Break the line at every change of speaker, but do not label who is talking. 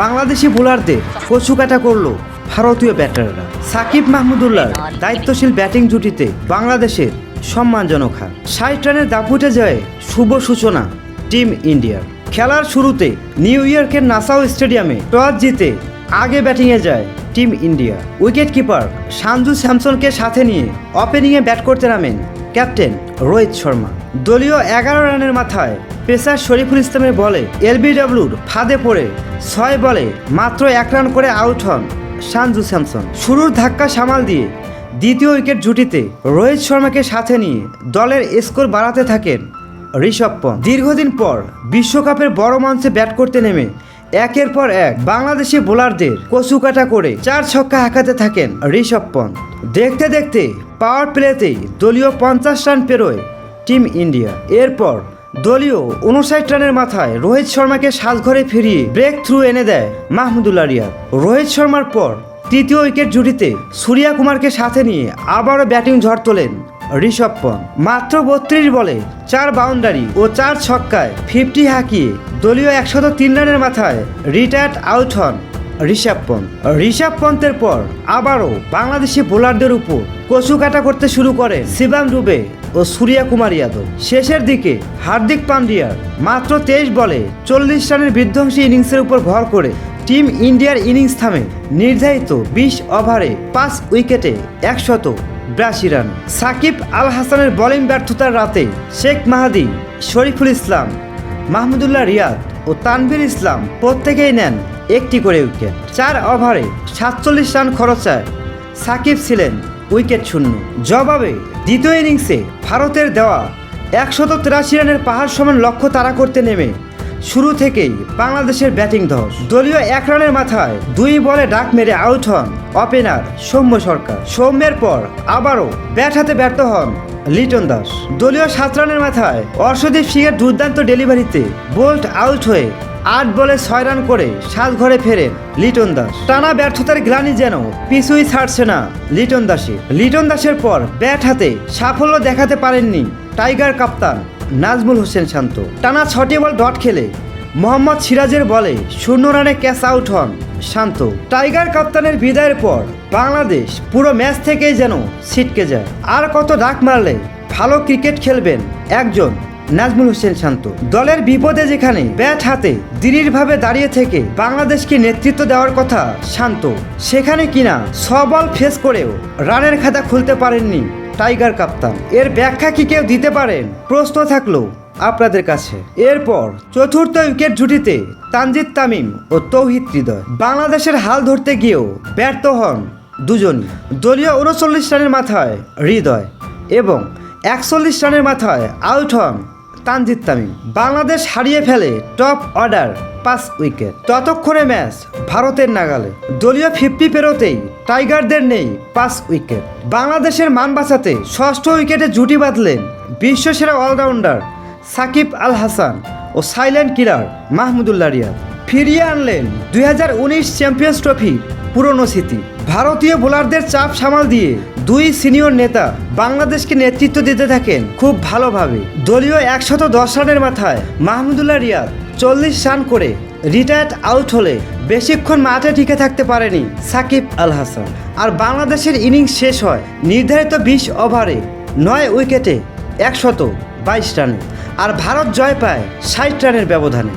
বাংলাদেশি বোলারদের কচুকাটা করল ভারতীয় ব্যাটাররা। সাকিব মাহমুদুল্লাহ দায়িত্বশীল ব্যাটিং জুটিতে বাংলাদেশের সম্মানজনক হার। ষাট রানের দাপুটে যায় শুভ সূচনা টিম ইন্ডিয়ার খেলার শুরুতে নিউ ইয়র্কের নাসাও স্টেডিয়ামে টস জিতে আগে ব্যাটিংয়ে যায় team India. Wicket keeper Sanju স্যামসনকে সাথে নিয়ে ওপেনিংয়ে ব্যাট করতে নামেন ক্যাপ্টেন রোহিত শর্মা। দলীয় এগারো রানের মাথায় পেসার শরীফুল ইসলামের বলে এলবিডব্লিউর ফাঁদে পড়ে ছয় বলে মাত্র এক রান করে আউট হন সানজু স্যামসন। শুরুর ধাক্কা সামাল দিয়ে দ্বিতীয় উইকেট জুটিতে রোহিত শর্মাকে সাথে নিয়ে দলের স্কোর বাড়াতে থাকেন ঋষভ পন্থ। দীর্ঘদিন পর বিশ্বকাপের বড় মঞ্চে ব্যাট করতে নেমে একের পর এক বাংলাদেশি বোলারদের কচুকাটা করে চার ছক্কা হাঁকাতে থাকেন ঋষভ পন্থ। দেখতে দেখতে পাওয়ার প্লেতেই দলীয় পঞ্চাশ রান পেরোয় টিম ইন্ডিয়া। এরপর দলীয় উনষাট রানের মাথায় রোহিত শর্মাকে সাজঘরে ফিরিয়ে ব্রেক থ্রু এনে দেয় মাহমুদুল্লাহ রিয়াদ। রোহিত শর্মার পর তৃতীয় উইকেট জুটিতে সূর্যা কুমারকে সাথে নিয়ে আবারও ব্যাটিং ঝড় তোলেন ঋষভ পন্থ মাত্র বত্রিশ বলে চার বাউন্ডারি ও চার ছক্কায় ফিফটি হাঁকিয়ে দলীয় একশত তিন রানের মাথায় রিটায়ার্ড আউট হন ঋষভ পন্থ। ঋষভ পন্থের পর আবারও বাংলাদেশি বোলারদের উপর কচুকাটা করতে শুরু করে শিবাম ডুবে ও সূর্যা কুমার যাদব। শেষের দিকে হার্দিক পান্ডিয়ার মাত্র তেইশ বলে চল্লিশ রানের বিধ্বংসী ইনিংসের উপর ভর করে টিম ইন্ডিয়ার ইনিংস থামে নির্ধারিত বিশ ওভারে পাঁচ উইকেটে একশত বিরাশি রান। সাকিব আল হাসানের বোলিং ব্যর্থতার রাতে শেখ মাহাদি, শরীফুল ইসলাম, মাহমুদুল্লাহ রিয়াদ ও তানভীর ইসলাম প্রত্যেকেই নেন একটি করে উইকেট। চার ওভারে সাতচল্লিশ রান খরচায় সাকিব ছিলেন উইকেট শূন্য। জবাবে দ্বিতীয় ইনিংসে ভারতের দেওয়া একশত তিরাশি রানের পাহাড় সমান লক্ষ্য তারা করতে নেমে শুরু থেকেই বাংলাদেশের ব্যাটিং ধস দলীয় এক রানের মাথায় দুই বলে ডাক মেরে আউট হন ওপেনার সৌম্য সরকার। সৌম্যের পর আবারও ব্যাট হাতে ব্যর্থ হন লিটন দাস। দলীয় সাত রানের মাথায় অর্শদীপ সিংয়ের দুর্দান্ত ডেলিভারিতে বোল্ট আউট হয়ে আট বলে ছয় রান করে সাত ঘরে ফেরেন লিটন দাস। টানা ব্যর্থতার গ্লানি যেন পিছুই ছাড়ছে না লিটন দাসে লিটন দাসের পর ব্যাট হাতে সাফল্য দেখাতে পারেননি টাইগার কাপ্তান। নাজমুল হোসেন শান্ত। টানা ছটি বল ডট খেলে মোহাম্মদ সিরাজের বলে শূন্য রানে ক্যাচ আউট হন শান্ত। টাইগার কাপ্তানের বিদায়ের পর বাংলাদেশ পুরো ম্যাচ থেকেই যেন ছিটকে যায়। আর কত ডাক মারলে ভালো ক্রিকেট খেলবেন একজন নাজমুল হোসেন শান্ত। দলের বিপদে যেখানে ব্যাট হাতে দৃঢ়ভাবে দাঁড়িয়ে থেকে বাংলাদেশকে নেতৃত্ব দেওয়ার কথা শান্ত। সেখানে কিনা ছ বল ফেস করেও রানের খাতা খুলতে পারেননি টাইগার কাপ্তান। এর ব্যাখ্যা কি কেউ দিতে পারেন? প্রশ্ন থাকল আপনাদের কাছে। এরপর চতুর্থ উইকেট জুটিতে তানজিদ তামিম ও তৌহিদ হৃদয় বাংলাদেশের হাল ধরতে গিয়েও ব্যর্থ হন দুজনই। দলীয় উনচল্লিশ রানের মাথায় হৃদয় এবং একচল্লিশ রানের মাথায় আউট হন তানজিদ তামিম। বাংলাদেশ হারিয়ে ফেলে টপ অর্ডার পাঁচ উইকেট। ততক্ষণে ম্যাচ ভারতের নাগালে। দলীয় ফিফটি পেরোতেই টাইগারদের নেই পাঁচ উইকেট। বাংলাদেশের মান বাঁচাতে ষষ্ঠ উইকেটে জুটি বাঁধলেন বিশ্বসেরা অলরাউন্ডার সাকিব আল হাসান ও সাইলেন্ট কিলার মাহমুদুল্লাহ রিয়াদ। ফিরিয়ে আনলেন দুই চ্যাম্পিয়ন্স ট্রফি পুরনো স্মৃতি। ভারতীয় বোলারদের চাপ সামাল দিয়ে দুই সিনিয়র নেতা বাংলাদেশকে নেতৃত্ব দিতে থাকেন খুব ভালোভাবে। দলীয় একশত দশ রানের মাথায় মাহমুদুল্লাহ রিয়াদ চল্লিশ রান করে রিটায়ার্ড আউট হলে বেশিক্ষণ মাঠে টিকে থাকতে পারেনি সাকিব আল হাসান। আর বাংলাদেশের ইনিংস শেষ হয় নির্ধারিত বিশ ওভারে নয় উইকেটে একশত বাইশ রানে। আর ভারত জয় পায় ষাট রানের ব্যবধানে।